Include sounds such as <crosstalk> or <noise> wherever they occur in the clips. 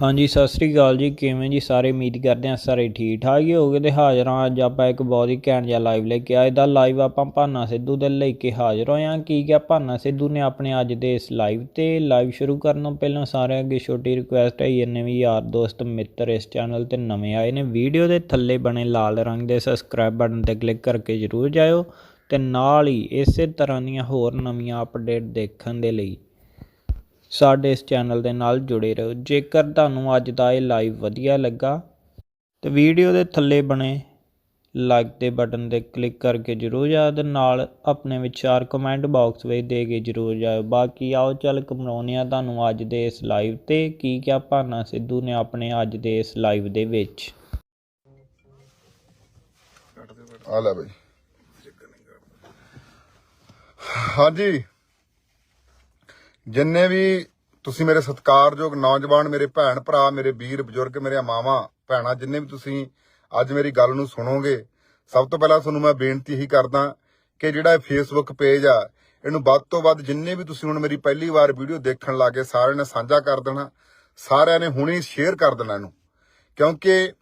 ਹਾਂਜੀ, ਸਤਿ ਸ੍ਰੀ ਅਕਾਲ ਜੀ। ਕਿਵੇਂ ਜੀ? ਸਾਰੇ ਉਮੀਦ ਕਰਦੇ ਹਾਂ ਸਾਰੇ ਠੀਕ ਠਾਕ ਹੀ ਹੋਗੇ ਤੇ ਹਾਜ਼ਰ ਹਾਂ। ਅੱਜ ਆਪਾਂ ਇੱਕ ਬਹੁਤ ਹੀ ਘੈਂਟ ਜਿਹਾ ਲਾਈਵ ਲੈ ਕੇ ਆਏ। ਦਾ ਲਾਈਵ ਆਪਾਂ ਭਾਨਾ ਸਿੱਧੂ ਦੇ ਲੈ ਕੇ ਹਾਜ਼ਰ ਹੋਏ ਹਾਂ। ਕੀ ਕਿਹਾ? ਭਾਨਾ ਸਿੱਧੂ ਨੇ ਆਪਣੇ ਅੱਜ ਦੇ ਇਸ ਲਾਈਵ ਤੇ ਲਾਈਵ ਸ਼ੁਰੂ ਕਰਨ ਤੋਂ ਪਹਿਲਾਂ ਸਾਰਿਆਂ ਅੱਗੇ ਛੋਟੀ ਰਿਕੁਐਸਟ ਹੈ ਜਿੰਨੇ ਵੀ ਯਾਰ, ਦੋਸਤ, ਮਿੱਤਰ ਇਸ ਚੈਨਲ ਤੇ ਨਵੇਂ ਆਏ ਨੇ। ਵੀਡੀਓ ਦੇ ਥੱਲੇ ਬਣੇ ਲਾਲ ਰੰਗ ਦੇ ਸਬਸਕ੍ਰਾਈਬ ਬਟਨ ਤੇ ਕਲਿੱਕ ਕਰਕੇ ਜਰੂਰ ਜਾਇਓ ਤੇ ਨਾਲ ਹੀ ਇਸੇ ਤਰ੍ਹਾਂ ਦੀਆਂ ਹੋਰ ਨਵੀਆਂ ਅਪਡੇਟ ਦੇਖਣ ਦੇ ਲਈ ਸਾਡੇ ਇਸ ਚੈਨਲ ਦੇ ਨਾਲ ਜੁੜੇ ਰਹੋ। ਜੇਕਰ ਤੁਹਾਨੂੰ ਅੱਜ ਦਾ ਇਹ ਲਾਈਵ ਵਧੀਆ ਲੱਗਾ, ਤੇ ਵੀਡੀਓ ਦੇ ਥੱਲੇ ਬਣੇ ਲਾਈਕ ਦੇ ਬਟਨ ਤੇ ਕਲਿੱਕ ਕਰਕੇ ਜਰੂਰ ਜਾਓ ਤੇ ਨਾਲ ਆਪਣੇ ਵਿਚਾਰ ਕਮੈਂਟ ਬਾਕਸ ਵਿੱਚ ਦੇ ਕੇ ਜਰੂਰ ਜਾਇਓ ਬਾਕੀ ਆਓ ਚੱਲ ਕਮਰਾਉਂਦੇ ਆ ਤੁਹਾਨੂੰ ਅੱਜ ਦੇ ਇਸ ਲਾਈਵ ਤੇ। ਕੀ ਕਿਹਾ ਭਾਨਾ ਸਿੱਧੂ ਨੇ ਆਪਣੇ ਅੱਜ ਦੇ ਇਸ ਲਾਈਵ ਦੇ ਵਿੱਚ? ਆ ਲੈ ਬਈ। ਹਾਂਜੀ। ਜਿੰਨੇ ਵੀ ਤੁਸੀਂ ਮੇਰੇ ਸਤਿਕਾਰਯੋਗ ਨੌਜਵਾਨ, ਮੇਰੇ ਭੈਣ ਭਰਾ, ਮੇਰੇ ਵੀਰ, ਬਜ਼ੁਰਗ, ਮੇਰੇ ਮਾਵਾਂ, ਭੈਣਾਂ, ਜਿੰਨੇ ਵੀ ਤੁਸੀਂ ਅੱਜ ਮੇਰੀ ਗੱਲ ਨੂੰ ਸੁਣੋਗੇ, ਸਭ ਤੋਂ ਪਹਿਲਾਂ ਤੁਹਾਨੂੰ ਮੈਂ ਬੇਨਤੀ ਹੀ ਕਰਦਾ ਕਿ ਜਿਹੜਾ ਇਹ ਫੇਸਬੁੱਕ ਪੇਜ ਆ, ਇਹਨੂੰ ਵੱਧ ਤੋਂ ਵੱਧ ਜਿੰਨੇ ਵੀ ਤੁਸੀਂ ਹੁਣ ਮੇਰੀ ਪਹਿਲੀ ਵਾਰ ਵੀਡੀਓ ਦੇਖਣ ਲੱਗੇ, ਸਾਰਿਆਂ ਨੇ ਸਾਂਝਾ ਕਰ ਦੇਣਾ, ਸਾਰਿਆਂ ਨੇ ਹੁਣੇ ਸ਼ੇਅਰ ਕਰ ਦੇਣਾ ਇਹਨੂੰ। ਕਿਉਂਕਿ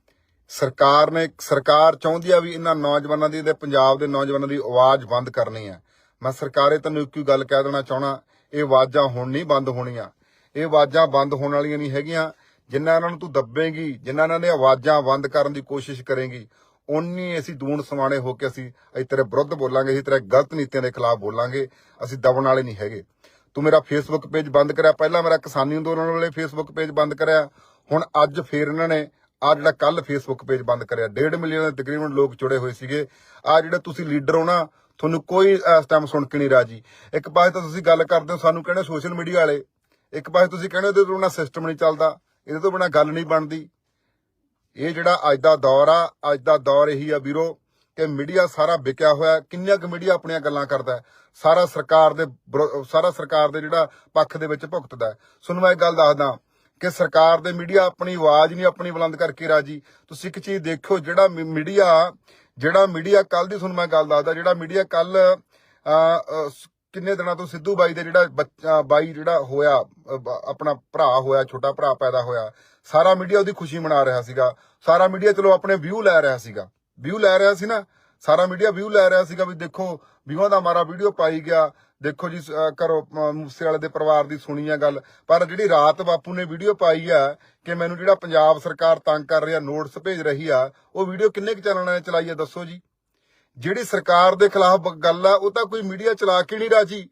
ਸਰਕਾਰ ਨੇ, ਸਰਕਾਰ ਚਾਹੁੰਦੀ ਆ ਵੀ ਇਹਨਾਂ ਨੌਜਵਾਨਾਂ ਦੀ ਤੇ ਪੰਜਾਬ ਦੇ ਨੌਜਵਾਨਾਂ ਦੀ ਆਵਾਜ਼ ਬੰਦ ਕਰਨੀ ਹੈ ਮੈਂ ਸਰਕਾਰੇ ਤੈਨੂੰ ਇੱਕੋ ਹੀ ਗੱਲ ਕਹਿ ਦੇਣਾ ਚਾਹਣਾ ਇਹ ਆਵਾਜ਼ਾਂ ਹੁਣ ਨਹੀਂ ਬੰਦ ਹੋਣੀਆਂ। ਇਹ ਆਵਾਜ਼ਾਂ ਬੰਦ ਹੋਣ ਵਾਲੀਆਂ ਨਹੀਂ ਹੈਗੀਆਂ। ਜਿੰਨਾ ਇਹਨਾਂ ਨੂੰ ਤੂੰ ਦੱਬੇਂਗੀ, ਜਿੰਨਾ ਇਹਨਾਂ ਨੇ ਆਵਾਜ਼ਾਂ ਬੰਦ ਕਰਨ ਦੀ ਕੋਸ਼ਿਸ਼ ਕਰੇਂਗੀ ਉਨੀ ਅਸੀਂ ਦੂਣ ਸਮਾਣੇ ਹੋ ਕੇ ਅਸੀਂ ਅਸੀਂ ਤੇਰੇ ਵਿਰੁੱਧ ਬੋਲਾਂਗੇ, ਅਸੀਂ ਤੇਰੇ ਗਲਤ ਨੀਤੀਆਂ ਦੇ ਖਿਲਾਫ ਬੋਲਾਂਗੇ। ਅਸੀਂ ਦਬਣ ਵਾਲੇ ਨਹੀਂ ਹੈਗੇ। ਤੂੰ ਮੇਰਾ ਫੇਸਬੁੱਕ ਪੇਜ ਬੰਦ ਕਰਿਆ। ਪਹਿਲਾਂ ਮੇਰਾ ਕਿਸਾਨੀ ਅੰਦੋਲਨ ਵਾਲੇ ਫੇਸਬੁੱਕ ਪੇਜ ਬੰਦ ਕਰਿਆ। ਹੁਣ ਅੱਜ ਫੇਰ ਇਹਨਾਂ ਨੇ ਆ ਜਿਹੜਾ ਕੱਲ ਫੇਸਬੁੱਕ ਪੇਜ ਬੰਦ ਕਰਿਆ। 1.5 ਮਿਲੀਅਨ ਦੇ ਤਕਰੀਬਨ ਲੋਕ ਜੁੜੇ ਹੋਏ ਸੀਗੇ। ਆ ਜਿਹੜੇ ਤੁਸੀਂ ਲੀਡਰ ਹੋ ਨਾ ਤੁਹਾਨੂੰ ਕੋਈ ਇਸ ਟਾਈਮ ਸੁਣ ਕੇ ਨਹੀਂ ਰਾਜੀ। ਇੱਕ ਪਾਸੇ ਤਾਂ ਤੁਸੀਂ ਗੱਲ ਕਰਦੇ ਹੋ ਸਾਨੂੰ ਕਹਿੰਦੇ ਸੋਸ਼ਲ ਮੀਡੀਆ ਵਾਲੇ। ਇੱਕ ਪਾਸੇ ਤੁਸੀਂ ਕਹਿੰਦੇ ਇਹਦੇ ਤੋਂ ਬਿਨਾਂ ਸਿਸਟਮ ਨਹੀਂ ਚੱਲਦਾ। ਇਹਦੇ ਤੋਂ ਬਿਨਾਂ ਗੱਲ ਨਹੀਂ ਬਣਦੀ। ਇਹ ਜਿਹੜਾ ਅੱਜ ਦਾ ਦੌਰ ਆ, ਅੱਜ ਦਾ ਦੌਰ ਇਹੀ ਆ ਵੀਰੋ ਕਿ ਮੀਡੀਆ ਸਾਰਾ ਵਿਕਿਆ ਹੋਇਆ, ਕਿੰਨੀਆਂ ਕੁ ਮੀਡੀਆ ਆਪਣੀਆਂ ਗੱਲਾਂ ਕਰਦਾ ਸਾਰਾ ਸਰਕਾਰ ਦੇ ਵਿਰੋ- ਸਾਰਾ ਸਰਕਾਰ ਦੇ ਜਿਹੜਾ ਪੱਖ ਦੇ ਵਿੱਚ ਭੁਗਤਦਾ ਹੈ। ਤੁਹਾਨੂੰ ਮੈਂ ਇੱਕ ਗੱਲ ਦੱਸਦਾ ਕਿ ਸਰਕਾਰ ਦੇ ਮੀਡੀਆ ਆਪਣੀ ਆਵਾਜ਼ ਨਹੀਂ ਆਪਣੀ ਬੁਲੰਦ ਕਰਕੇ ਰਾਜੀ। ਤੁਸੀਂ ਇੱਕ ਚੀਜ਼ ਦੇਖਿਓ, ਜਿਹੜਾ ਮੀ- ਮੀਡੀਆ ਜਿਹੜਾ ਮੀਡੀਆ ਕੱਲ ਦੀ, ਤੁਹਾਨੂੰ ਮੈਂ ਗੱਲ ਦੱਸਦਾ, ਜਿਹੜਾ ਮੀਡੀਆ ਕੱਲ ਕਿੰਨੇ ਦਿਨਾਂ ਤੋਂ ਸਿੱਧੂ ਬਾਈ ਦੇ ਜਿਹੜਾ ਬਾਈ ਜਿਹੜਾ ਹੋਇਆ ਆਪਣਾ ਭਰਾ ਹੋਇਆ, ਛੋਟਾ ਭਰਾ ਪੈਦਾ ਹੋਇਆ, ਸਾਰਾ ਮੀਡੀਆ ਉਹਦੀ ਖੁਸ਼ੀ ਮਨਾ ਰਿਹਾ ਸੀਗਾ। ਸਾਰਾ ਮੀਡੀਆ ਚਲੋ ਆਪਣੇ ਵਿਊ ਲੈ ਰਿਹਾ ਸੀਗਾ। ਵਿਊ ਲੈ ਰਿਹਾ ਸੀ ਨਾ, ਸਾਰਾ ਮੀਡੀਆ ਵਿਊ ਲੈ ਰਿਹਾ ਸੀਗਾ ਵੀ ਦੇਖੋ ਵਿਊਆਂ ਦਾ ਮਾਰਾ ਵੀਡੀਓ ਪਾਈ ਗਿਆ ਦੇਖੋ ਜੀ ਘਰੋਂ ਕਰੋ ਮੂਸੇ ਵਾਲੇ ਦੇ ਪਰਿਵਾਰ ਦੀ ਸੁਣੀ ਆ ਗੱਲ, ਪਰ ਜਿਹੜੀ ਰਾਤ ਬਾਪੂ ਨੇ ਵੀਡੀਓ ਪਾਈ ਆ ਕਿ ਮੈਨੂੰ ਜਿਹੜਾ ਪੰਜਾਬ ਸਰਕਾਰ ਤੰਗ ਕਰ ਰਹੀ ਆ ਨੋਟਸ ਭੇਜ ਰਹੀ ਆ, ਉਹ ਵੀਡੀਓ ਕਿੰਨੇ ਕੁ ਚੈਨਲਾਂ ਨੇ ਚਲਾਈ ਆ ਦੱਸੋ ਜੀ? ਜਿਹੜੀ ਸਰਕਾਰ ਦੇ ਖਿਲਾਫ ਗੱਲ ਆ, ਉਹ ਤਾਂ ਕੋਈ ਮੀਡੀਆ ਚਲਾ ਕੇ ਨਹੀਂ ਰਾਜੀ।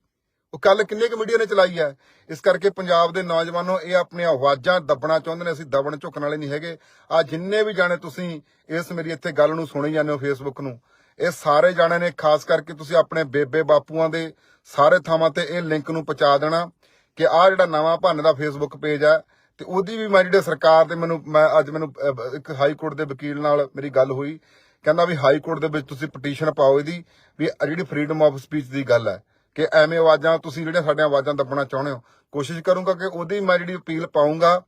ਉਹ ਕੱਲ ਕਿੰਨੇ ਕੁ ਮੀਡੀਆ ਨੇ ਚਲਾਈ ਹੈ ਇਸ ਕਰਕੇ ਪੰਜਾਬ ਦੇ ਨੌਜਵਾਨੋ, ਇਹ ਆਪਣੀਆਂ ਆਵਾਜ਼ਾਂ ਦੱਬਣਾ ਚਾਹੁੰਦੇ ਨੇ, ਅਸੀਂ ਦਬਣ ਝੁਕਣ ਵਾਲੇ ਨਹੀਂ ਹੈਗੇ। ਆ ਜਿੰਨੇ ਵੀ ਜਾਣੇ ਤੁਸੀਂ ਇਸ ਮੇਰੀ ਇੱਥੇ ਗੱਲ ਨੂੰ ਸੁਣੀ ਜਾਂਦੇ ਹੋ ਫੇਸਬੁੱਕ ਨੂੰ ਇਹ ਸਾਰੇ ਜਾਣੇ ਨੇ, ਖਾਸ ਕਰਕੇ ਤੁਸੀਂ ਆਪਣੇ ਬੇਬੇ ਬਾਪੂਆਂ ਦੇ ਸਾਰੇ ਥਾਵਾਂ ਤੇ ਇਹ ਲਿੰਕ ਨੂੰ ਪਹੁੰਚਾ ਦੇਣਾ ਕਿ ਆ ਜਿਹੜਾ ਨਵਾਂ ਭੰਨ ਦਾ ਫੇਸਬੁੱਕ ਪੇਜ ਹੈ ਤੇ ਉਹਦੀ ਵੀ ਮੈਂ ਜਿਹੜੇ ਸਰਕਾਰ ਦੇ ਮੈਨੂੰ, ਮੈਂ ਅੱਜ ਮੈਨੂੰ ਇੱਕ ਹਾਈ ਕੋਰਟ ਦੇ ਵਕੀਲ ਨਾਲ ਮੇਰੀ ਗੱਲ ਹੋਈ। ਕਹਿੰਦਾ ਵੀ ਹਾਈ ਕੋਰਟ ਦੇ ਵਿੱਚ ਤੁਸੀਂ ਪਟੀਸ਼ਨ ਪਾਓ ਇਹਦੀ ਵੀ ਜਿਹੜੀ ਫਰੀडम ਆਫ ਸਪੀਚ ਦੀ ਗੱਲ ਹੈ, ਕਿ ਐਵੇਂ ਆਵਾਜ਼ਾਂ ਤੁਸੀਂ ਜਿਹੜੀਆਂ ਸਾਡੀਆਂ ਆਵਾਜ਼ਾਂ ਦੱਬਣਾ ਚਾਹੁੰਦੇ ਹੋ। ਕੋਸ਼ਿਸ਼ ਕਰੂੰਗਾ ਕਿ ਉਹਦੀ ਮੈਂ ਜਿਹੜੀ ਅਪੀਲ ਪਾਉਂਗਾ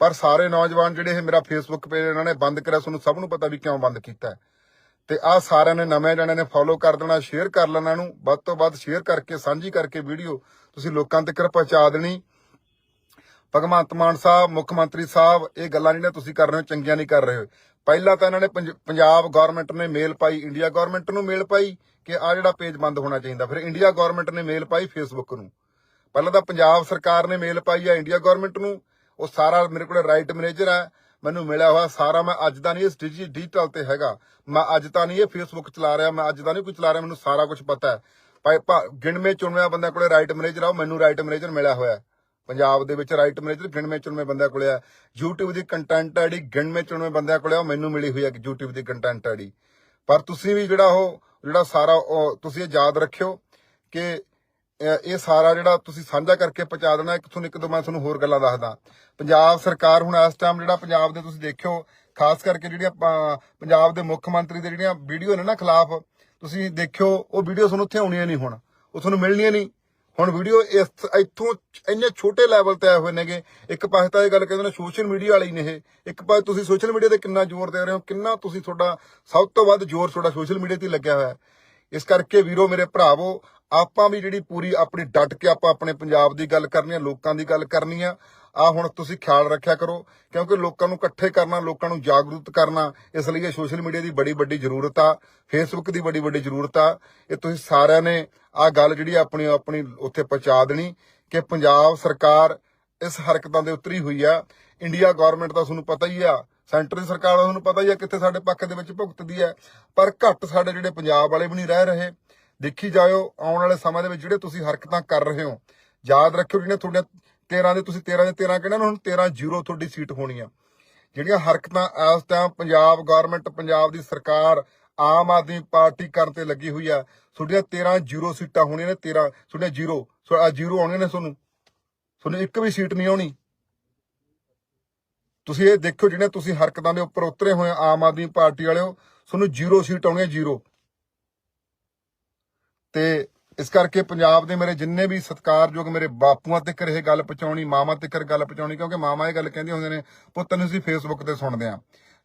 ਪਰ ਸਾਰੇ ਨੌਜਵਾਨ ਜਿਹੜੇ ਇਹ ਮੇਰਾ ਫੇਸਬੁੱਕ ਪੇਜ ਇਹਨਾਂ ਨੇ ਬੰਦ ਕਰਿਆ, ਤੁਹਾਨੂੰ ਸਭ ਨੂੰ ਪਤਾ ਵੀ ਕਿਉਂ ਬੰਦ ਕੀਤਾ ਹੈ। ਤੇ ਆ ਸਾਰਿਆਂ ਨੇ ਨਵੇਂ ਜਣਿਆਂ ਨੇ ਫੋਲੋ ਕਰ ਦੇਣਾ ਸ਼ੇਅਰ ਕਰ ਲੈਣਾ ਨੂੰ ਵੱਧ ਤੋਂ ਵੱਧ ਸ਼ੇਅਰ ਕਰਕੇ, ਸਾਂਝੀ ਕਰਕੇ ਵੀਡੀਓ ਤੁਸੀਂ ਲੋਕਾਂ ਤੱਕ ਪਹੁੰਚਾ ਦੇਣੀ। ਭਗਵੰਤ ਮਾਨ ਸਾਹਿਬ, ਮੁੱਖ ਮੰਤਰੀ ਸਾਹਿਬ, ਇਹ ਗੱਲਾਂ ਜਿਹੜੀਆਂ ਤੁਸੀਂ ਕਰ ਰਹੇ ਹੋ, ਚੰਗੀਆਂ ਨਹੀਂ ਕਰ ਰਹੇ। ਹੋ ਪਹਿਲਾਂ ਤਾਂ ਇਹਨਾਂ ਨੇ ਪੰਜਾਬ ਗਵਰਨਮੈਂਟ ਨੇ ਮੇਲ ਪਾਈ ਇੰਡੀਆ ਗਵਰਨਮੈਂਟ ਨੂੰ ਮੇਲ ਪਾਈ ਕਿ ਆ ਜਿਹੜਾ ਪੇਜ ਬੰਦ ਹੋਣਾ ਚਾਹੀਦਾ। ਫਿਰ ਇੰਡੀਆ ਗਵਰਨਮੈਂਟ ਨੇ ਮੇਲ ਪਾਈ ਫੇਸਬੁੱਕ ਨੂੰ। ਪਹਿਲਾਂ ਤਾਂ ਪੰਜਾਬ ਸਰਕਾਰ ਨੇ ਮੇਲ ਪਾਈ ਆ ਇੰਡੀਆ ਗਵਰਨਮੈਂਟ ਨੂੰ। ਉਹ ਸਾਰਾ ਮੇਰੇ ਕੋਲ ਰਾਈਟ ਮੈਨੇਜਰ ਹੈ ਮੈਨੂੰ ਮਿਲਿਆ ਹੋਇਆ ਸਾਰਾ। ਮੈਂ ਅੱਜ ਦਾ ਨਹੀਂ ਇਸ ਡਿਜੀਟਲ ਤੇ ਹੈਗਾ। ਮੈਂ ਅੱਜ ਤਾਂ ਨਹੀਂ ਇਹ ਫੇਸਬੁੱਕ ਚਲਾ ਰਿਹਾ। ਮੈਂ ਅੱਜ ਦਾ ਨਹੀਂ ਕੋਈ ਚਲਾ ਰਿਹਾ। ਮੈਨੂੰ ਸਾਰਾ ਕੁਝ ਪਤਾ ਹੈ। ਭਾਈ, ਭਾ- ਗਿਣਵੇਂ ਚੁਣਵੇਂ ਬੰਦਿਆਂ ਕੋਲੇ ਰਾਈਟ ਮੈਨੇਜਰ ਆ। ਮੈਨੂੰ ਰਾਈਟ ਮੈਨੇਜਰ ਮਿਲਿਆ ਹੋਇਆ ਪੰਜਾਬ ਦੇ ਵਿੱਚ ਰਾਈਟ ਮੈਨੇਜਰ ਗਿਣਵੇਂ ਚੁਣਵੇਂ ਬੰਦਿਆਂ ਕੋਲੇ ਆ। YouTube ਦੀ ਕੰਟੈਂਟ ਆਈਡੀ ਗਿਣਵੇਂ ਚੁਣਵੇਂ ਬੰਦਿਆਂ ਕੋਲੇ ਆ, ਉਹ ਮੈਨੂੰ ਮਿਲੀ ਹੋਈ ਹੈ YouTube ਦੀ ਕੰਟੈਂਟ ਆਈਡੀ ਪਰ ਤੁਸੀਂ ਵੀ ਜਿਹੜਾ ਉਹ ਜਿਹੜਾ ਸਾਰਾ ਉਹ ਤੁਸੀਂ ਇਹ ਯਾਦ ਰੱਖਿਓ ਕਿ ਇਹ ਸਾਰਾ ਜਿਹੜਾ ਤੁਸੀਂ ਸਾਂਝਾ ਕਰਕੇ ਪਹੁੰਚਾ ਦੇਣਾ, ਇੱਕ ਤੁਹਾਨੂੰ ਇੱਕ ਦੋ ਮੈਂ ਤੁਹਾਨੂੰ ਹੋਰ ਗੱਲਾਂ ਦੱਸਦਾ। ਪੰਜਾਬ ਸਰਕਾਰ ਹੁਣ ਇਸ ਟਾਈਮ ਜਿਹੜਾ ਪੰਜਾਬ ਦੇ ਤੁਸੀਂ ਦੇਖਿਓ, ਖਾਸ ਕਰਕੇ ਜਿਹੜੀਆਂ ਪੰਜਾਬ ਦੇ ਮੁੱਖ ਮੰਤਰੀ ਦੇ ਜਿਹੜੀਆਂ ਵੀਡੀਓ ਨੇ ਨਾ ਖਿਲਾਫ, ਤੁਸੀਂ ਦੇਖਿਓ, ਉਹ ਵੀਡੀਓ ਤੁਹਾਨੂੰ ਉੱਥੇ ਆਉਣੀਆਂ ਨਹੀਂ ਹੁਣ। ਉਹ ਤੁਹਾਨੂੰ ਮਿਲਣੀਆਂ ਨਹੀਂ। ਹੁਣ ਵੀਡੀਓ ਇਸ ਇੱਥੋਂ ਇੰਨੇ ਛੋਟੇ ਲੈਵਲ ਤੇ ਆਏ ਹੋਏ ਨੇਗੇ। ਇੱਕ ਪਾਸੇ ਤਾਂ ਇਹ ਗੱਲ ਕਹਿੰਦੇ ਨੇ ਸੋਸ਼ਲ ਮੀਡੀਆ ਵਾਲੇ ਹੀ ਨੇ ਇਹ। ਇੱਕ ਪਾਸੇ ਤੁਸੀਂ ਸੋਸ਼ਲ ਮੀਡੀਆ ਤੇ ਕਿੰਨਾ ਜ਼ੋਰ ਦੇ ਰਹੇ ਹੋ, ਕਿੰਨਾ ਤੁਸੀਂ ਤੁਹਾਡਾ ਸਭ ਤੋਂ ਵੱਧ ਜ਼ੋਰ ਤੁਹਾਡਾ ਸੋਸ਼ਲ ਮੀਡੀਆ ਤੇ ਲੱਗਿਆ ਹੋਇਆ। ਇਸ ਕਰਕੇ ਵੀਰੋ, ਮੇਰੇ ਭਰਾਵੋ ਆਪਾਂ ਵੀ ਜਿਹੜੀ ਪੂਰੀ ਆਪਣੀ ਡਟ ਕੇ ਆਪਾਂ ਆਪਣੇ ਪੰਜਾਬ ਦੀ ਗੱਲ ਕਰਨੀ ਆ, ਲੋਕਾਂ ਦੀ ਗੱਲ ਕਰਨੀ ਆ ਆ ਹੁਣ ਤੁਸੀਂ ਖਿਆਲ ਰੱਖਿਆ ਕਰੋ, ਕਿਉਂਕਿ ਲੋਕਾਂ ਨੂੰ ਇਕੱਠੇ ਕਰਨਾ, ਲੋਕਾਂ ਨੂੰ ਜਾਗਰੂਕ ਕਰਨਾ, ਇਸ ਲਈ ਇਹ ਸੋਸ਼ਲ ਮੀਡੀਆ ਦੀ ਬੜੀ ਵੱਡੀ ਜ਼ਰੂਰਤ ਆ ਫੇਸਬੁੱਕ ਦੀ ਬੜੀ ਵੱਡੀ ਜ਼ਰੂਰਤ ਆ। ਇਹ ਤੁਸੀਂ ਸਾਰਿਆਂ ਨੇ ਆ ਗੱਲ ਜਿਹੜੀ ਆਪਣੀ ਆਪਣੀ ਉੱਥੇ ਪਹੁੰਚਾ ਦੇਣੀ ਕਿ ਪੰਜਾਬ ਸਰਕਾਰ ਇਸ ਹਰਕਤਾਂ ਦੇ ਉਤਰੀ ਹੋਈ ਆ। ਇੰਡੀਆ ਗਵਰਨਮੈਂਟ ਦਾ ਤੁਹਾਨੂੰ ਪਤਾ ਹੀ ਆ ਸੈਂਟਰ ਦੀ ਸਰਕਾਰ ਦਾ ਤੁਹਾਨੂੰ ਪਤਾ ਹੀ ਆ ਕਿੱਥੇ ਸਾਡੇ ਪੱਖ ਦੇ ਵਿੱਚ ਭੁਗਤਦੀ ਹੈ ਪਰ ਘੱਟ ਸਾਡੇ ਜਿਹੜੇ ਪੰਜਾਬ ਵਾਲੇ ਵੀ ਨਹੀਂ ਰਹਿ ਰਹੇ। ਦੇਖੀ ਜਾਇਓ, ਆਉਣ ਵਾਲੇ ਸਮੇਂ ਦੇ ਵਿੱਚ ਜਿਹੜੇ ਤੁਸੀਂ ਹਰਕਤਾਂ ਕਰ ਰਹੇ ਹੋ, ਯਾਦ ਰੱਖਿਓ ਜਿਹੜੀਆਂ ਤੁਹਾਡੀਆਂ 13 ਦੇ, ਤੁਸੀਂ 13 ਦੇ 13 ਕਹਿੰਦੇ ਨਾ, ਹੁਣ 13 ਜ਼ੀਰੋ ਤੁਹਾਡੀ ਸੀਟ ਹੋਣੀ ਆ। ਜਿਹੜੀਆਂ ਹਰਕਤਾਂ ਇਸ ਟਾਈਮ ਪੰਜਾਬ ਗਵਰਨਮੈਂਟ ਪੰਜਾਬ ਦੀ ਸਰਕਾਰ, ਆਮ ਆਦਮੀ ਪਾਰਟੀ ਕਰਨ ਤੇ ਲੱਗੀ ਹੋਈ ਆ, ਤੁਹਾਡੀਆਂ 13 ਜ਼ੀਰੋ ਸੀਟਾਂ ਹੋਣੀਆਂ ਨੇ 13 ਤੁਹਾਡੀਆਂ ਜ਼ੀਰੋ ਆ ਜ਼ੀਰੋ ਆਉਣੀਆਂ ਨੇ ਤੁਹਾਨੂੰ। ਤੁਹਾਨੂੰ ਇੱਕ ਵੀ ਸੀਟ ਨਹੀਂ ਆਉਣੀ। ਤੁਸੀਂ ਇਹ ਦੇਖਿਓ ਜਿਹੜੇ ਤੁਸੀਂ ਹਰਕਤਾਂ ਦੇ ਉੱਪਰ ਉਤਰੇ ਹੋਏ ਆਮ ਆਦਮੀ ਪਾਰਟੀ ਵਾਲਿਓ, ਤੁਹਾਨੂੰ ਜ਼ੀਰੋ ਸੀਟ ਆਉਣੀ ਹੈ ਜ਼ੀਰੋ। ਤੇ ਇਸ ਕਰਕੇ ਪੰਜਾਬ ਦੇ ਮੇਰੇ ਜਿੰਨੇ ਵੀ ਸਤਿਕਾਰਯੋਗ ਮੇਰੇ ਬਾਪੂਆਂ ਤੱਕ ਇਹ ਗੱਲ ਪਹੁੰਚਾਉਣੀ, ਮਾਵਾਂ ਤੱਕ ਗੱਲ ਪਹੁੰਚਾਉਣੀ, ਕਿਉਂਕਿ ਮਾਮਾ ਇਹ ਗੱਲ ਕਹਿੰਦੇ ਹੁੰਦੇ ਨੇ, ਪੁੱਤ ਨੂੰ ਅਸੀਂ ਫੇਸਬੁੱਕ ਤੇ ਸੁਣਦੇ ਆ।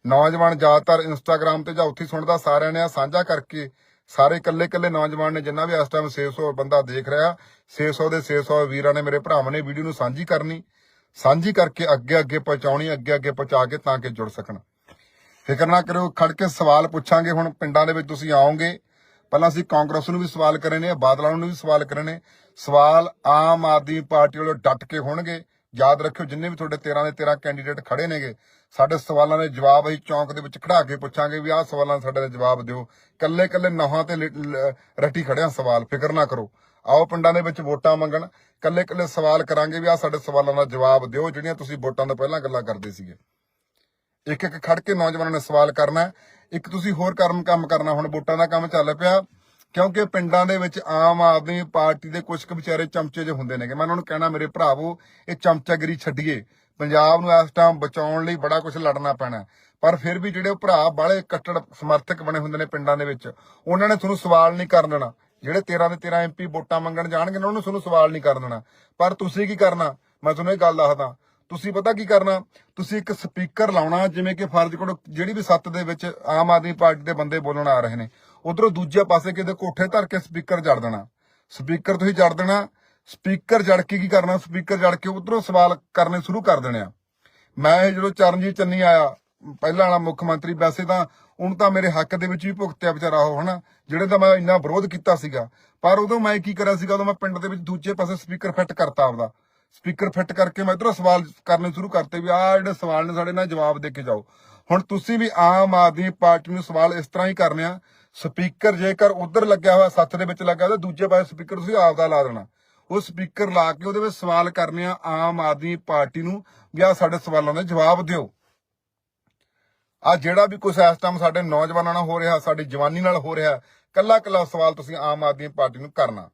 ਨੌਜਵਾਨ ਜ਼ਿਆਦਾਤਰ ਇੰਸਟਾਗ੍ਰam ਤੇ ਜਾਂ ਉੱਥੇ ਸੁਣਦਾ, ਸਾਰਿਆਂ ਨੇ ਆ ਸਾਂਝਾ ਕਰਕੇ, ਸਾਰੇ ਇਕੱਲੇ ਇਕੱਲੇ ਨੌਜਵਾਨ ਨੇ ਜਿੰਨਾ ਵੀ ਇਸ ਟਾਈਮ 600 ਬੰਦਾ ਦੇਖ ਰਿਹਾ 600 ਦੇ 600 ਵੀਰਾਂ ਨੇ ਮੇਰੇ ਭਰਾਵਾਂ ਨੇ ਵੀਡੀਓ ਨੂੰ ਸਾਂਝੀ ਕਰਨੀ, ਸਾਂਝੀ ਕਰਕੇ ਅੱਗੇ ਅੱਗੇ ਪਹੁੰਚਾਉਣੀ, ਅੱਗੇ ਅੱਗੇ ਪਹੁੰਚਾ ਕੇ ਤਾਂ ਕਿ ਜੁੜ ਸਕਣ। ਫਿਕਰ ਨਾ ਕਰਿਓ, ਖੜ ਕੇ ਸਵਾਲ ਪੁੱਛਾਂਗੇ ਹੁਣ, ਪਿੰਡਾਂ ਦੇ ਵਿੱਚ ਤੁਸੀਂ ਆਓਗੇ ਪਹਿਲਾਂ ਅਸੀਂ ਕਾਂਗਰਸ ਨੂੰ ਵੀ ਸਵਾਲ ਕਰੇ ਨੇ ਬਾਦਲਾਂ ਨੂੰ ਵੀ ਸਵਾਲ ਕਰੇ ਨੇ ਸਵਾਲ ਆਮ ਆਦਮੀ ਪਾਰਟੀ ਵੱਲੋਂ ਡਟ ਕੇ ਹੋਣਗੇ। ਯਾਦ ਰੱਖਿਓ, ਜਿੰਨੇ ਵੀ ਤੁਹਾਡੇ 13 ਦੇ 13 ਕੈਂਡੀਡੇਟ ਖੜੇ ਨੇਗੇ, ਸਾਡੇ ਸਵਾਲਾਂ ਦੇ ਜਵਾਬ ਅਸੀਂ ਚੌਂਕ ਦੇ ਵਿੱਚ ਖੜਾ ਕੇ ਪੁੱਛਾਂਗੇ ਵੀ ਆਹ ਸਵਾਲਾਂ ਦੇ ਸਾਡੇ ਦੇ ਜਵਾਬ ਦਿਓ। ਕੱਲੇ ਕੱਲੇ ਨਹਾਂ ਤੇ ਰੱਟੀ ਖੜਿਆ ਸਵਾਲ, ਫਿਕਰ ਨਾ ਕਰੋ। ਆਓ ਪਿੰਡਾਂ ਦੇ ਵਿੱਚ ਵੋਟਾਂ ਮੰਗਣ ਕੱਲੇ ਕੱਲੇ ਸਵਾਲ ਕਰਾਂਗੇ ਵੀ ਆਹ ਸਾਡੇ ਸਵਾਲਾਂ ਦਾ ਜਵਾਬ ਦਿਓ, ਜਿਹੜੀਆਂ ਤੁਸੀਂ ਵੋਟਾਂ ਤੋਂ ਪਹਿਲਾਂ ਗੱਲਾਂ ਕਰਦੇ ਸੀਗੇ। ਇੱਕ ਇੱਕ ਖੜ ਕੇ ਨੌਜਵਾਨਾਂ ਨੇ ਸਵਾਲ ਕਰਨਾ ਇੱਕ ਤੁਸੀਂ ਹੋਰ ਕਰਮ ਕੰਮ ਕਰਨਾ, ਹੁਣ ਵੋਟਾਂ ਦਾ ਕੰਮ ਚੱਲ ਪਿਆ। ਕਿਉਂਕਿ ਪਿੰਡਾਂ ਦੇ ਵਿੱਚ ਆਮ ਆਦਮੀ ਪਾਰਟੀ ਦੇ ਕੁਝ ਕੁ ਵਿਚਾਰੇ ਚਮਚੇ ਜਿਹੇ ਹੁੰਦੇ ਨੇਗੇ। ਮੈਂ ਉਹਨਾਂ ਨੂੰ ਕਹਿਣਾ, ਮੇਰੇ ਭਰਾਵੋ, ਇਹ ਚਮਚਾਗਰੀ ਛੱਡੀਏ। ਪੰਜਾਬ ਨੂੰ ਇਸ ਟਾਈਮ ਬਚਾਉਣ ਲਈ ਬੜਾ ਕੁਝ ਲੜਨਾ ਪੈਣਾ ਪਰ ਫਿਰ ਵੀ ਜਿਹੜੇ ਭਰਾ ਬਾਲੇ ਕੱਟੜ ਸਮਰਥਕ ਬਣੇ ਹੁੰਦੇ ਨੇ ਪਿੰਡਾਂ ਦੇ ਵਿੱਚ, ਉਹਨਾਂ ਨੇ ਤੁਹਾਨੂੰ ਸਵਾਲ ਨਹੀਂ ਕਰਨ ਦੇਣਾ। ਜਿਹੜੇ 13 ਦੇ 13 ਐਮਪੀ ਵੋਟਾਂ ਮੰਗਣ ਜਾਣਗੇ ਉਹਨਾਂ ਨੂੰ ਤੁਹਾਨੂੰ ਸਵਾਲ ਨਹੀਂ ਕਰਨ ਦੇਣਾ। ਪਰ ਤੁਸੀਂ ਕੀ ਕਰਨਾ? ਮੈਂ ਤੁਹਾਨੂੰ ਇਹ ਗੱਲ ਦੱਸਦਾ। ਤੁਸੀਂ ਪਤਾ ਕੀ ਕਰਨਾ? ਤੁਸੀਂ ਇੱਕ ਸਪੀਕਰ ਲਾਉਣਾ, ਜਿਵੇਂ ਕਿ ਫਰਜ਼ ਕਰੋ ਜਿਹੜੀ ਵੀ ਸੱਤ ਦੇ ਵਿੱਚ ਆਮ ਆਦਮੀ ਪਾਰਟੀ ਦੇ ਬੰਦੇ ਬੋਲਣ ਆ ਰਹੇ ਨੇ। ਉਧਰੋਂ ਦੂਜੇ ਪਾਸੇ ਕਿਤੇ ਕੋਠੇ ਧਰ ਕੇ ਸਪੀਕਰ ਜੜ ਦੇਣਾ। ਸਪੀਕਰ ਤੁਸੀਂ ਜੜ ਦੇਣਾ। ਸਪੀਕਰ ਜੜ ਕੇ ਕੀ ਕਰਨਾ? ਸਪੀਕਰ ਜੜ ਕੇ ਉਧਰੋਂ ਸਵਾਲ ਕਰਨੇ ਸ਼ੁਰੂ ਕਰ ਦੇਣੇ ਆ। ਮੈਂ ਜਦੋਂ ਚਰਨਜੀਤ ਚੰਨੀ ਆਇਆ, ਪਹਿਲਾਂ ਵਾਲਾ ਮੁੱਖ ਮੰਤਰੀ, ਵੈਸੇ ਤਾਂ ਉਹਨੂੰ ਤਾਂ ਮੇਰੇ ਹੱਕ ਦੇ ਵਿੱਚ ਵੀ ਭੁਗਤਿਆ ਵਿਚਾਰਾ ਉਹ, ਹਨਾ? ਜਿਹੜੇ ਤਾਂ ਮੈਂ ਇੰਨਾ ਵਿਰੋਧ ਕੀਤਾ ਸੀਗਾ। ਪਰ ਉਦੋਂ ਮੈਂ ਕੀ ਕਰਿਆ ਸੀਗਾ? ਉਦੋਂ ਮੈਂ ਪਿੰਡ ਦੇ ਵਿੱਚ ਦੂਜੇ ਪਾਸੇ ਸਪੀਕਰ ਫਿੱਟ ਕਰਤਾ ਆਪਦਾ। ਸਪੀਕਰ ਫਿੱਟ ਕਰਕੇ ਮੈਂ ਇਧਰੋਂ ਸਵਾਲ ਕਰਨੇ ਸ਼ੁਰੂ ਕਰਤੇ ਵੀ ਆਹ ਜਿਹੜੇ ਸਵਾਲ ਨੇ ਸਾਡੇ ਨਾਲ ਜਵਾਬ ਦੇ ਕੇ ਜਾਓ। ਹੁਣ ਤੁਸੀਂ ਵੀ ਆਮ ਆਦਮੀ ਪਾਰਟੀ ਨੂੰ ਸਵਾਲ ਇਸ ਤਰ੍ਹਾਂ ਹੀ ਕਰਨੇ ਆ, ਸਪੀਕਰ ਜੇਕਰ ਉਧਰ ਲੱਗਿਆ ਹੋਇਆ ਸੱਤ ਦੇ ਵਿੱਚ ਲੱਗਾ ਤਾਂ ਦੂਜੇ ਪਾਸੇ ਸਪੀਕਰ ਤੁਸੀਂ ਆਪਦਾ ਲਾ ਦੇਣਾ। ਉਹ ਸਪੀਕਰ ਲਾ ਕੇ ਉਹਦੇ ਵਿੱਚ ਸਵਾਲ ਕਰਨੇ ਆ ਆਮ ਆਦਮੀ ਪਾਰਟੀ ਨੂੰ, ਵੀ ਆਹ ਸਾਡੇ ਸਵਾਲਾਂ ਦੇ ਜਵਾਬ ਦਿਓ। ਆ ਜਿਹੜਾ ਵੀ ਕੁਝ ਇਸ ਟਾਈਮ ਸਾਡੇ ਨੌਜਵਾਨਾਂ ਨਾਲ ਹੋ ਰਿਹਾ, ਸਾਡੀ ਜਵਾਨੀ ਨਾਲ ਹੋ ਰਿਹਾ ਕੱਲਾ ਕੱਲਾ ਸਵਾਲ ਤੁਸੀਂ ਆਮ ਆਦਮੀ ਪਾਰਟੀ ਨੂੰ ਕਰਨਾ।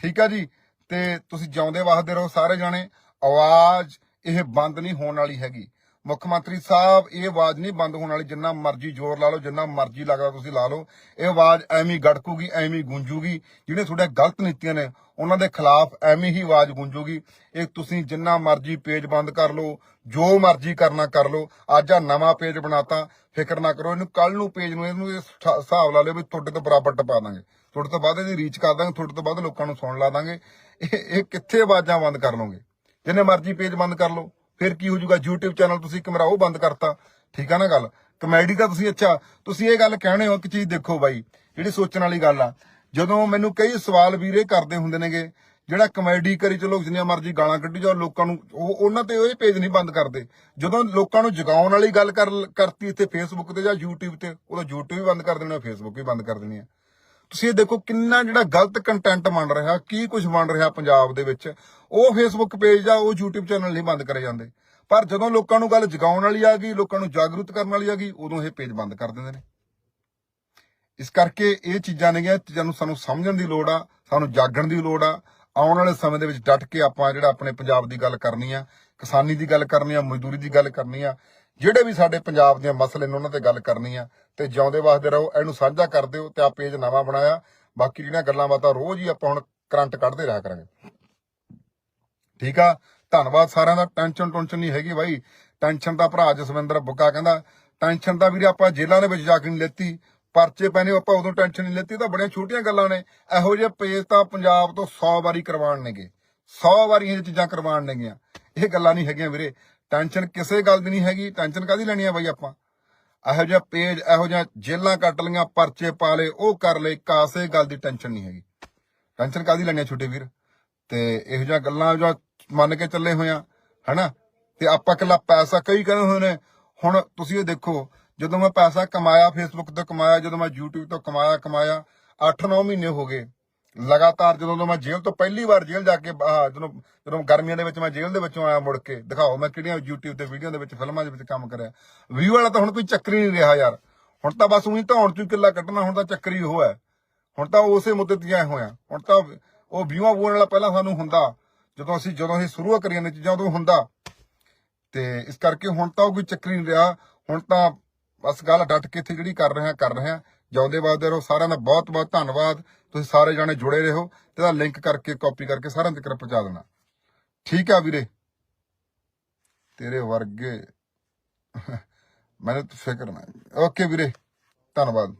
ਠੀਕ ਆ ਜੀ? ਤੇ ਤੁਸੀਂ ਜਿਉਂਦੇ ਵਸਦੇ ਰਹੋ ਸਾਰੇ ਜਾਣੇ। ਆਵਾਜ਼ ਇਹ ਬੰਦ ਨਹੀਂ ਹੋਣ ਵਾਲੀ ਹੈਗੀ। ਮੁੱਖ ਮੰਤਰੀ ਸਾਹਿਬ, ਇਹ ਆਵਾਜ਼ ਨਹੀਂ ਬੰਦ ਹੋਣ ਵਾਲੀ, ਜਿੰਨਾ ਮਰਜ਼ੀ ਜ਼ੋਰ ਲਾ ਲਓ, ਜਿੰਨਾ ਮਰਜ਼ੀ ਲੱਗਦਾ ਤੁਸੀਂ ਲਾ ਲਓ, ਇਹ ਆਵਾਜ਼ ਐਵੇਂ ਗੜਕੂਗੀ, ਐਵੇਂ ਗੂੰਜੂਗੀ। ਜਿਹੜੇ ਤੁਹਾਡੇ ਗਲਤ ਨੀਤੀਆਂ ਨੇ, ਉਹਨਾਂ ਦੇ ਖਿਲਾਫ ਐਵੇਂ ਹੀ ਆਵਾਜ਼ ਗੂੰਜੂਗੀ। ਇਹ ਤੁਸੀਂ ਜਿੰਨਾ ਮਰਜ਼ੀ ਪੇਜ ਬੰਦ ਕਰ ਲਓ, ਜੋ ਮਰਜ਼ੀ ਕਰਨਾ ਕਰ ਲਓ। ਅੱਜ ਆ ਨਵਾਂ ਪੇਜ ਬਣਾਤਾ, ਫਿਕਰ ਨਾ ਕਰੋ, ਇਹਨੂੰ ਕੱਲ ਨੂੰ ਪੇਜ ਨੂੰ ਇਹਨੂੰ ਹਿਸਾਬ ਲਾ ਲਿਓ ਵੀ ਤੁਹਾਡੇ ਤੋਂ ਬਰਾਬਰ ਟਪਾ ਦਾਂਗੇ। ਤੁਹਾਡੇ ਤੋਂ ਬਾਅਦ ਇਹਦੀ ਰੀਚ ਕਰ ਦਾਂਗੇ, ਤੁਹਾਡੇ ਤੋਂ ਬਾਅਦ ਲੋਕਾਂ ਨੂੰ ਸੁਣ ਲਾ ਦਾਂਗੇ। ਇਹ ਕਿੱਥੇ ਆਵਾਜ਼ਾਂ ਬੰਦ ਕਰ ਲਓਗੇ? ਜਿੰਨੇ ਮਰਜ਼ੀ ਪੇਜ ਬੰਦ ਕਰ ਲਓ। ਫਿਰ ਕੀ ਹੋ ਜਾਊਗਾ? YouTube ਚੈਨਲ ਤੁਸੀਂ ਇੱਕ ਮੇਰਾ ਉਹ ਬੰਦ ਕਰਤਾ। ਠੀਕ ਆ ਨਾ ਗੱਲ? ਕਮੇਡੀ ਦਾ ਤੁਸੀਂ ਅੱਛਾ, ਤੁਸੀਂ ਇਹ ਗੱਲ ਕਹਿਣੇ ਹੋ ਇੱਕ ਚੀਜ਼ ਦੇਖੋ ਬਾਈ, ਜਿਹੜੀ ਸੋਚਣ ਵਾਲੀ ਗੱਲ ਆ। ਜਦੋਂ ਮੈਨੂੰ ਕਈ ਸਵਾਲ ਵੀਰੇ ਕਰਦੇ ਹੁੰਦੇ ਨੇਗੇ, ਜਿਹੜਾ ਕਮੇਡੀ ਕਰੀ ਚਲੋ ਜਿੰਨੀਆਂ ਮਰਜ਼ੀ ਗਾਲਾਂ ਕੱਢੀ ਜਾਓ, ਲੋਕਾਂ ਨੂੰ ਉਹ ਉਹਨਾਂ ਤੇ ਉਹ ਪੇਜ ਨਹੀਂ ਬੰਦ ਕਰਦੇ। ਜਦੋਂ ਲੋਕਾਂ ਨੂੰ ਜਗਾਉਣ ਵਾਲੀ ਗੱਲ ਕਰਤੀ ਇੱਥੇ ਫੇਸਬੁੱਕ ਤੇ ਜਾਂ YouTube ਤੇ, ਉਦੋਂ YouTube ਵੀ ਬੰਦ ਕਰ ਦੇਣਾ ਫੇਸਬੁੱਕ ਵੀ ਬੰਦ ਕਰ ਦੇਣੀ ਆ। ਤੁਸੀਂ ਇਹ ਦੇਖੋ ਕਿੰਨਾ ਜਿਹੜਾ ਗਲਤ ਕੰਟੈਂਟ ਬਣ ਰਿਹਾ, ਕੀ ਕੁਝ ਬਣ ਰਿਹਾ ਪੰਜਾਬ ਦੇ ਵਿੱਚ। ਉਹ ਫੇਸਬੁੱਕ ਪੇਜ ਆ ਉਹ YouTube ਚੈਨਲ ਨਹੀਂ ਬੰਦ ਕਰੇ ਜਾਂਦੇ। ਪਰ ਜਦੋਂ ਲੋਕਾਂ ਨੂੰ ਗੱਲ ਜਗਾਉਣ ਵਾਲੀ ਆ ਗਈ, ਲੋਕਾਂ ਨੂੰ ਜਾਗਰੂਕ ਕਰਨ ਵਾਲੀ ਆ ਗਈ, ਉਦੋਂ ਇਹ ਪੇਜ ਬੰਦ ਕਰ ਦਿੰਦੇ ਨੇ। ਇਸ ਕਰਕੇ ਇਹ ਚੀਜ਼ਾਂ ਨੇਗੀਆਂ ਚੀਜ਼ਾਂ ਨੂੰ ਸਾਨੂੰ ਸਮਝਣ ਦੀ ਲੋੜ ਆ, ਸਾਨੂੰ ਜਾਗਣ ਦੀ ਲੋੜ ਆ। ਆਉਣ ਵਾਲੇ ਸਮੇਂ ਦੇ ਵਿੱਚ ਡਟ ਕੇ ਆਪਾਂ ਜਿਹੜਾ ਆਪਣੇ ਪੰਜਾਬ ਦੀ ਗੱਲ ਕਰਨੀ ਆ, ਕਿਸਾਨੀ ਦੀ ਗੱਲ ਕਰਨੀ ਆ, ਮਜ਼ਦੂਰੀ ਦੀ ਗੱਲ ਕਰਨੀ ਆ ਜਿਹੜੇ ਵੀ ਸਾਡੇ ਪੰਜਾਬ ਦੇ ਮਸਲੇ ਨੇ ਉਹਨਾਂ ਤੇ ਗੱਲ ਕਰਨੀ ਆ ਤੇ ਜਿਉਂਦੇ ਵਾਸਤੇ ਰਹੋ, ਇਹਨੂੰ ਸਾਂਝਾ ਕਰ ਦਿਓ ਤੇ ਆ ਪੇਜ ਨਵਾਂ ਬਣਾਇਆ। ਬਾਕੀ ਜਿਹੜੀਆਂ ਗੱਲਾਂ ਬਾਤਾਂ ਰੋਜ਼ ਹੀ ਆਪਾਂ ਹੁਣ ਕਰੰਟ ਕੱਢਦੇ ਰਿਹਾ ਕਰਾਂਗੇ। ਠੀਕ ਆ? ਧੰਨਵਾਦ ਸਾਰਿਆਂ ਦਾ। ਟੈਨਸ਼ਨ ਟੈਨਸ਼ਨ ਨਹੀਂ ਹੈਗੀ ਬਾਈ। ਟੈਨਸ਼ਨ ਤਾਂ ਭਰਾ ਜਸਵਿੰਦਰ ਬੁੱਗਾ ਕਹਿੰਦਾ ਟੈਨਸ਼ਨ ਤਾਂ ਵੀਰੇ ਆਪਾਂ ਜੇਲ੍ਹਾਂ ਦੇ ਵਿੱਚ ਜਾ ਕੇ ਨਹੀਂ ਲੈਤੀ। ਪਰਚੇ ਪੈਣੇ ਆਪਾਂ ਉਦੋਂ ਟੈਨਸ਼ਨ ਨਹੀਂ ਲੈਤੀ ਤਾਂ ਬੜੀਆਂ ਛੋਟੀਆਂ ਗੱਲਾਂ ਨੇ। ਇਹੋ ਜਿਹੇ ਪੇਜ ਤਾਂ ਪੰਜਾਬ ਤੋਂ 100 ਵਾਰੀ ਕਰਵਾਉਣ ਨੇਗੇ। 100 ਵਾਰੀ ਇਹ ਚੀਜ਼ਾਂ ਕਰਵਾਉਣ ਨੇਗੀਆਂ। ਇਹ ਗੱਲਾਂ ਨਹੀਂ ਹੈਗੀਆਂ ਵੀਰੇ। ਟੈਨਸ਼ਨ ਕਿਸੇ ਗੱਲ ਦੀ ਨਹੀਂ ਹੈਗੀ, ਟੈਨਸ਼ਨ ਕਾਦੀ ਲੈਣੀ ਆ ਬਾਈ ਆਪਾਂ? ਇਹੋ ਜਿਹਾ ਪੇਜ, ਇਹੋ ਜਿਹਾ ਜੇਲਾਂ ਕੱਟ ਲੀਆਂ ਪਰਚੇ ਪਾ ਲਏ, ਉਹ ਕਰ ਲਏ, ਕਾਸੇ ਗੱਲ ਦੀ ਟੈਨਸ਼ਨ ਨਹੀਂ ਹੈਗੀ। ਟੈਨਸ਼ਨ ਕਾਦੀ ਲੈਣੀ ਆ ਛੋਟੇ ਵੀਰ? ਤੇ ਇਹੋ ਜਿਹੀਆਂ ਗੱਲਾਂ ਜੋ ਮੰਨ ਕੇ ਚੱਲੇ ਹੋਏ ਆ, ਹਨਾ? ਤੇ ਆਪਾਂ ਇਕੱਲਾ ਪੈਸਾ ਕਈ ਕਹਿੰਦੇ ਹੋਏ ਨੇ। ਹੁਣ ਤੁਸੀਂ ਇਹ ਦੇਖੋ, ਜਦੋਂ ਮੈਂ ਪੈਸਾ ਕਮਾਇਆ ਫੇਸਬੁੱਕ ਤੋਂ ਕਮਾਇਆ, ਜਦੋਂ ਮੈਂ YouTube ਤੋਂ ਕਮਾਇਆ ਕਮਾਇਆ 8-9 ਮਹੀਨੇ ਹੋ ਗਏ। ਲਗਾਤਾਰ ਜਦੋਂ ਤੋਂ ਮੈਂ ਜੇਲ੍ਹ ਤੋਂ ਪਹਿਲੀ ਵਾਰ ਜੇਲ੍ਹ ਜਾ ਕੇ ਜਦੋਂ ਜਦੋਂ ਗਰਮੀਆਂ ਦੇ ਵਿੱਚ ਮੈਂ ਜੇਲ੍ਹ ਦੇ ਵਿੱਚੋਂ ਆਇਆ ਮੁੜ ਕੇ, ਦਿਖਾਓ ਮੈਂ ਕਿਹੜੀਆਂ YouTube ਤੇ ਵੀਡੀਓ ਦੇ ਵਿੱਚ, ਫਿਲਮਾਂ ਦੇ ਵਿੱਚ ਕੰਮ ਕਰਿਆ। ਵਿਊ ਵਾਲਾ ਤਾਂ ਹੁਣ ਕੋਈ ਚੱਕਰ ਹੀ ਨਹੀਂ ਰਿਹਾ ਯਾਰ। ਹੁਣ ਤਾਂ ਬਸ ਉਹੀ ਧੌਣ ਚੋਂ ਕਿੱਲਾ ਕੱਢਣਾ ਹੁਣ ਤਾਂ ਚੱਕਰ ਹੀ ਉਹ ਹੈ। ਹੁਣ ਤਾਂ ਉਸੇ ਮੁੱਦੇ ਤੇ ਆਏ ਹੋਇਆ ਹੁਣ ਤਾਂ ਉਹ ਵਿਊਆਂ ਵੂਆਂ ਵਾਲਾ ਪਹਿਲਾਂ ਸਾਨੂੰ ਹੁੰਦਾ, ਜਦੋਂ ਅਸੀਂ ਜਦੋਂ ਅਸੀਂ ਸ਼ੁਰੂ ਕਰੀਆਂ ਨੇ ਚੀਜ਼ਾਂ, ਉਦੋਂ ਹੁੰਦਾ। ਤੇ ਇਸ ਕਰਕੇ ਹੁਣ ਤਾਂ ਉਹ ਕੋਈ ਚੱਕਰ ਹੀ ਨਹੀਂ ਰਿਹਾ। ਹੁਣ ਤਾਂ ਬਸ ਗੱਲ ਡਟ ਕੇ ਇੱਥੇ ਜਿਹੜੀ ਕਰ ਰਹੇ ਆ, ਕਰ ਰਹੇ ਆ। ਜਾਉਂਦੇ ਵਾਦੇ ਰਹੋ, ਸਾਰਿਆਂ ਦਾ ਬਹੁਤ ਬਹੁਤ ਧੰਨਵਾਦ। ਤੁਸੀਂ ਸਾਰੇ ਜਾਣੇ ਜੁੜੇ ਰਹੋ ਤੇ ਇਹਦਾ ਲਿੰਕ ਕਰਕੇ ਕਾਪੀ ਕਰਕੇ ਸਾਰਿਆਂ ਤੱਕ ਪਹੁੰਚਾ ਦੇਣਾ। ਠੀਕ ਆ ਵੀਰੇ? ਤੇਰੇ ਵਰਗੇ। <laughs> ਮੈਨੂੰ ਫਿਕਰ ਨਾ। ਓਕੇ ਵੀਰੇ, ਧੰਨਵਾਦ।